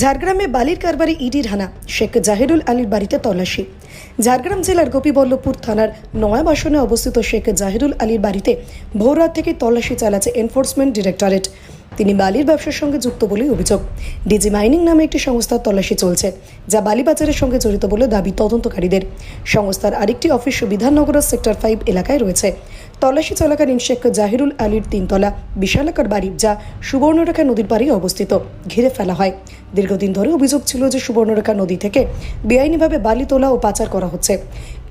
ঝাড়গ্রামে বালির কারবারি ইডির হানা শেখ জাহিরুল আলীর বাড়িতে তল্লাশি। ঝাড়গ্রাম জেলার গোপীবল্লভপুর থানার নয়া বাসনে অবস্থিত শেখ জাহিরুল আলীর বাড়িতে ভোররাত থেকে তল্লাশি চালাচ্ছে এনফোর্সমেন্ট ডিরেক্টরেট। তিনি বালির ব্যবসার সঙ্গে যুক্ত বলেই অভিযোগ। ডিজি মাইনিং নামে একটি সংস্থার তল্লাশি চলছে, যা বালি পাচারের সঙ্গে জড়িত বলে দাবি তদন্তকারীদের। সংস্থার আরেকটি অফিস বিধাননগর সেক্টর ফাইভ এলাকায় রয়েছে। তল্লাশি চলাকালীন শেখ জাহিরুল আলীর তিনতলা বিশালাকার বাড়ি, যা সুবর্ণরেখা নদীর পাড়ে অবস্থিত, ঘিরে ফেলা হয়। দীর্ঘদিন ধরে অভিযোগ ছিল যে সুবর্ণরেখা নদী থেকে বেআইনিভাবে বালি তোলা ও পাচার করা হচ্ছে।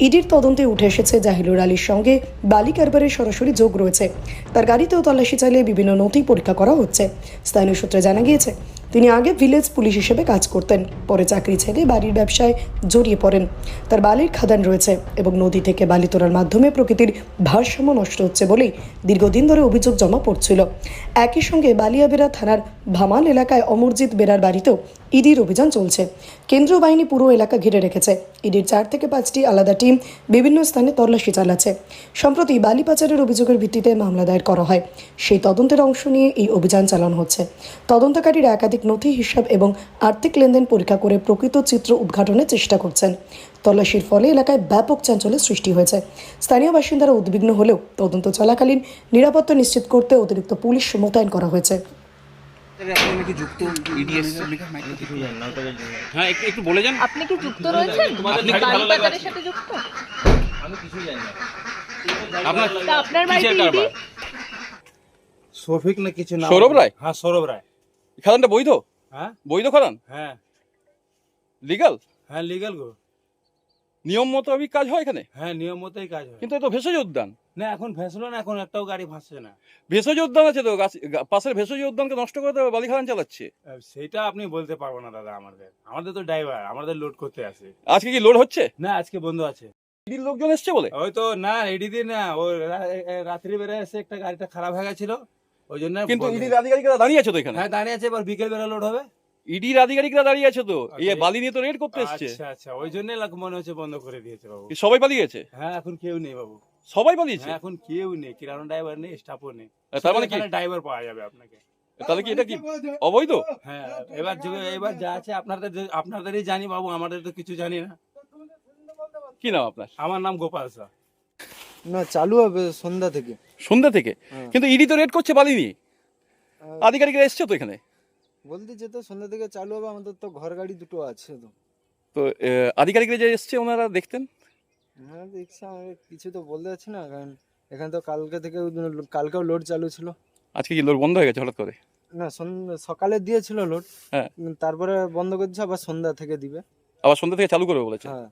ইডির তদন্তে উঠে এসেছে জাহিলুর আলীর সঙ্গে। বালি কারবারের সরাসরি যোগ রয়েছে। তার গাড়িতেও তল্লাশি চালিয়ে বিভিন্ন নথি পরীক্ষা করা হচ্ছে। স্থানীয় সূত্রে জানা গিয়েছে, তিনি আগে ভিলেজ পুলিশ হিসেবে কাজ করতেন, পরে চাকরি ছেড়ে বাড়ির ব্যবসায় জড়িয়ে পড়েন। তার বালির খাদান রয়েছে এবং নদী থেকে বালি তোলার মাধ্যমে প্রকৃতির ভারসাম্য নষ্ট হচ্ছে বলেই দীর্ঘদিন ধরে অভিযোগ জমা পড়ছিল। একই সঙ্গে বালিয়াবেড়া থানার ভামাল এলাকায় অমরজিৎ বেরার বাড়িতেও ইডির অভিযান চলছে। কেন্দ্রীয় বাহিনী পুরো এলাকা ঘিরে রেখেছে। ইডির চার থেকে পাঁচটি আলাদা টিম বিভিন্ন স্থানে তল্লাশি চালাচ্ছে। সম্প্রতি বালি পাচারের অভিযোগের ভিত্তিতে মামলা দায়ের করা হয়। সেই তদন্তের অংশ নিয়ে এই অভিযান চালানো হচ্ছে। তদন্তকারীরা একাধিক নথি হিসাব এবং আর্থিক লেনদেন পরীক্ষা করে প্রকৃত চিত্র উদ্ঘাটনের চেষ্টা করছেন। তল্লাশির ফলে এলাকায় ব্যাপক চাঞ্চল্যের সৃষ্টি হয়েছে। স্থানীয় বাসিন্দারা উদ্বিগ্ন হলেও তদন্ত চলাকালীন নিরাপত্তা নিশ্চিত করতে অতিরিক্ত পুলিশ মোতায়েন করা হয়েছে। আপনি নাকি যুক্ত ইডিএস হ্যাঁ একটু একটু বলে যান। আপনি কি যুক্ত রয়েছেন? আপনার বালি বাজারের সাথে যুক্ত? আপনার তা আপনার বাড়িতে ইডি কারবার? না কিছু না। সৌরভ রায়? হ্যাঁ সৌরভ রায়। খাদানটা বৈধ? হ্যাঁ। বৈধ খাদান? হ্যাঁ। লিগাল হ্যাঁ লিগাল গো। নিয়ম মোতাবেক কাজ হয় এখানে? হ্যাঁ নিয়ম মতোই কাজ হয়। কিন্তু এ তো ভেষজ উদ্যান। না এখন ফেসলো না এখন একটাও গাড়ি ভাসছে না। ভেষজ উদ্যান আছে তো গাছ- গা- পাশের ভেষজ উদ্যানকে নষ্ট করে দেবে বালি খাদান চালাচ্ছে। আহ, সেটা আপনি বলতে পারব না দাদা আমাদের। আমাদের তো ড্রাইভার আমাদের লোড করতে আসে আজকে কি লোড হচ্ছে? না আজকে বন্ধ আছে। ইডির লোকজন এসছে বলে? ওই তো না রেডি দিন না ও রাত্রি বেলা এসে একটা গাড়িটা খারাপ হয়ে গেছিল। ওই জন্য কিন্তু বন্ধ। ইডির আধিকারিকরা দাঁড়িয়ে আছে তো এখানে? হ্যাঁ দাঁড়িয়ে আছে এবার বিকেল বেলা লোড হবে। ইডির আধিকারিকরা দাঁড়িয়ে আছে তো। এই আচ্ছা। বালি নিয়ে তো রেড করতে এসছে আচ্ছা আচ্ছা ওই জন্যই লাগ- মনে হচ্ছে বন্ধ করে দিয়েছে বাবু। সবাই পালিয়ে গেছে হ্যাঁ এখন কেউ নেই বাবু। সবাই পালিয়েছে? হ্যাঁ এখন কেউ নেই কিরানো ড্রাইভার নেই স্টাফও নেই। তার মানে কি? ড্রাইভার পাওয়া যাবে আপনাকে। তাহলে কি এটা কি অবৈধ? হ্যাঁ এবার এবার যা আছে আপনাদের যে- আপনাদেরই জানি বাবু আমাদের তো কিছু জানি না। কি নাম আপনার? আমার নাম গোপাল শাহ। না চালু হবে সন্ধ্যা থেকে। সন্ধ্যা থেকে? হ্যাঁ। কিন্তু ইডি তো রেড করছে বালি নিয়ে। আধিকারিকরা এসছে তো এখানে? বলতে যেত সন্ধ্যা থেকে চালু হবে আমাদের তো ঘর গাড়ি দুটো আছে তো। তো আধিকারিকরা যে এসছে ওনারা দেখতেন? হ্যাঁ দেখছি আমাকে কিছু তো বলতে পারছি না কারণ এখানে তো কালকে থেকে কালকেও লোড চালু ছিল। আজকে কি লোড বন্ধ হয়ে গেছে হঠাৎ করে? না সকালে দিয়েছিল লোড হ্যাঁ। তারপরে বন্ধ করে দিচ্ছে আবার সন্ধ্যা থেকে দিবে। আবার সন্ধ্যা থেকে চালু করবে বলেছে? হ্যাঁ।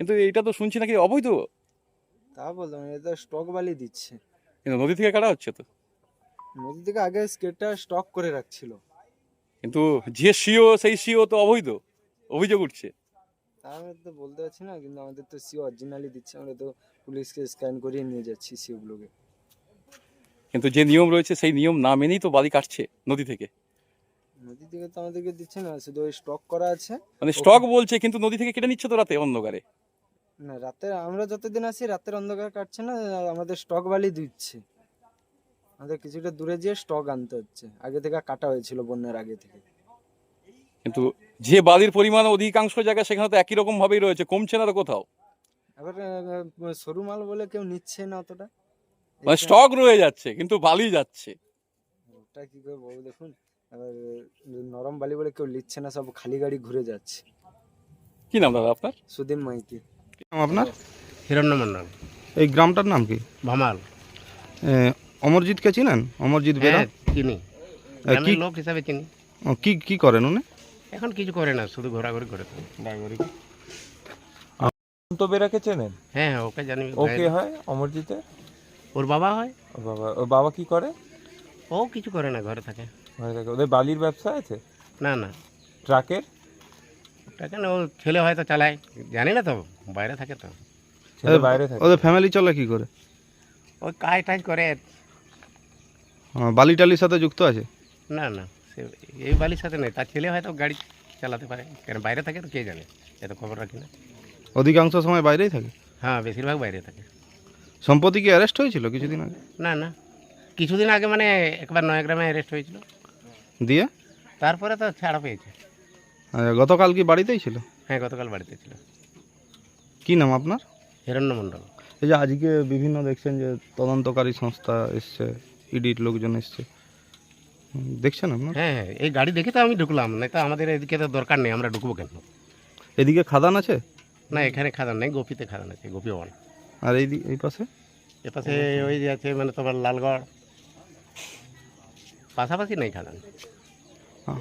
কিন্তু এটা তো শুনছি নাকি অবৈধ? তা বললাম এটা স্টক বালি দিচ্ছে। কিন্তু নদী থেকে কাটা হচ্ছে তো। নদী থেকে আগে স্কেটটা স্টক করে রাখছিল। কিন্তু যে সিও সেই সিও তো অবৈধ। অভিযোগ উঠছে। আমি তো বলতে পারছি না কিন্তু আমাদের তো সিও অরিজিনালি দিচ্ছে আমরা তো পুলিশকে স্ক্যান করিয়ে নিয়ে যাচ্ছি সিওগুলোকে। কিন্তু যে নিয়ম রয়েছে সেই নিয়ম না মেনেই তো বালি কাটছে নদী থেকে। নদী থেকে তো আমাদেরকে দিচ্ছে না শুধু ওই স্টক করা আছে। মানে স্টক বলছে কিন্তু নদী থেকে কেটে নিচ্ছে তো রাতে অন্ধকারে। না রাতে আমরা যতদিন আসি রাতের অন্ধকার কাটছে না আমাদের স্টক বালি দিচ্ছে। আমাদের কিছুটা দূরে যেয়ে স্টক আনতে হচ্ছে। আগে থেকে কাটা হয়েছিল বন্যার আগে থেকে। কিন্তু যে বালির পরিমাণ অধিকাংশ জায়গায় সেখানে তো একই রকম ভাবেই রয়েছে কমছে না তো কোথাও? এবার আহ, সরু মাল বলে কেউ নিচ্ছে না অতটা। মানে স্টক রয়ে যাচ্ছে কিন্তু বালি যাচ্ছে। ওটা কি করে বলব দেখুন এবার আহ, নরম বালি বলে কেউ নিচ্ছে না সব খালি গাড়ি ঘুরে যাচ্ছে। কি নাম দাদা আপনার? সুদিন মাইতি। নাম আপনার? হিরণ্য মন্ডল এই গ্রামটার নাম কি? ভামাল। এ, অমরজিৎকে চিনেন? অমরজিৎ বেরা? হ্যাঁ চিনি। গ্রামের লোক হিসাবে চিনি। ও, কি কি করেন উনি? এখন কিছু করে না শুধু ঘোরাঘুরি করে। তো বেরাকে চেনেন? হ্যাঁ হ্যাঁ ওকে জানি। ওকে হয় অমরজিতে ওর বাবা হয়। ওর বাবা ওর বাবা কি করে? ও কিছু করে না ঘরে থাকে। ঘরে থাকে। ওদের বালির ব্যবসা আছে? না না। ট্রাকের? কেন ও ছেলে হয়তো চালায়। জানি না তো বাইরে থাকে তো। বাইরে থাকে। ওদের ফ্যামিলি চলে কি করে? ওই কাজ টাজ করে। ও, বালি টালির সাথে যুক্ত আছে? না না সে এই বালির সাথে নেই। তার ছেলে হয়তো গাড়ি চালাতে পারে। কেন বাইরে থাকে তো কে জানে? এত খবর রাখি না। অধিকাংশ সময় বাইরেই থাকে? হ্যাঁ বেশিরভাগ বাইরে থাকে। সম্পত্তি কি অ্যারেস্ট হয়েছিল কিছুদিন আগে? না না। কিছুদিন আগে মানে একবার নয়াগ্রামে অ্যারেস্ট হয়েছিল। দিয়ে? তারপরে তো ছাড়া পেয়েছে। আচ্ছা, গতকাল কি বাড়িতেই ছিল? হ্যাঁ গতকাল বাড়িতে ছিল। কি নাম আপনার? হিরণ্য মণ্ডল। এই যে আজকে বিভিন্ন দেখছেন যে তদন্তকারী সংস্থা এসছে। ইডির লোকজন এসছে। দেখছেন আপনার? হ্যাঁ হ্যাঁ এই গাড়ি দেখে তো আমি ঢুকলাম না তো আমাদের এদিকে তো দরকার নেই আমরা ঢুকবো কেন? এদিকে খাদান আছে? না এখানে খাদান নেই গোপিতে খাদান আছে গোপী ওয়ান আর এই এই পাশে? এ পাশে ওই যে আছে মানে তোমার লালগড়। পাশাপাশি নেই খাদান। হ্যাঁ।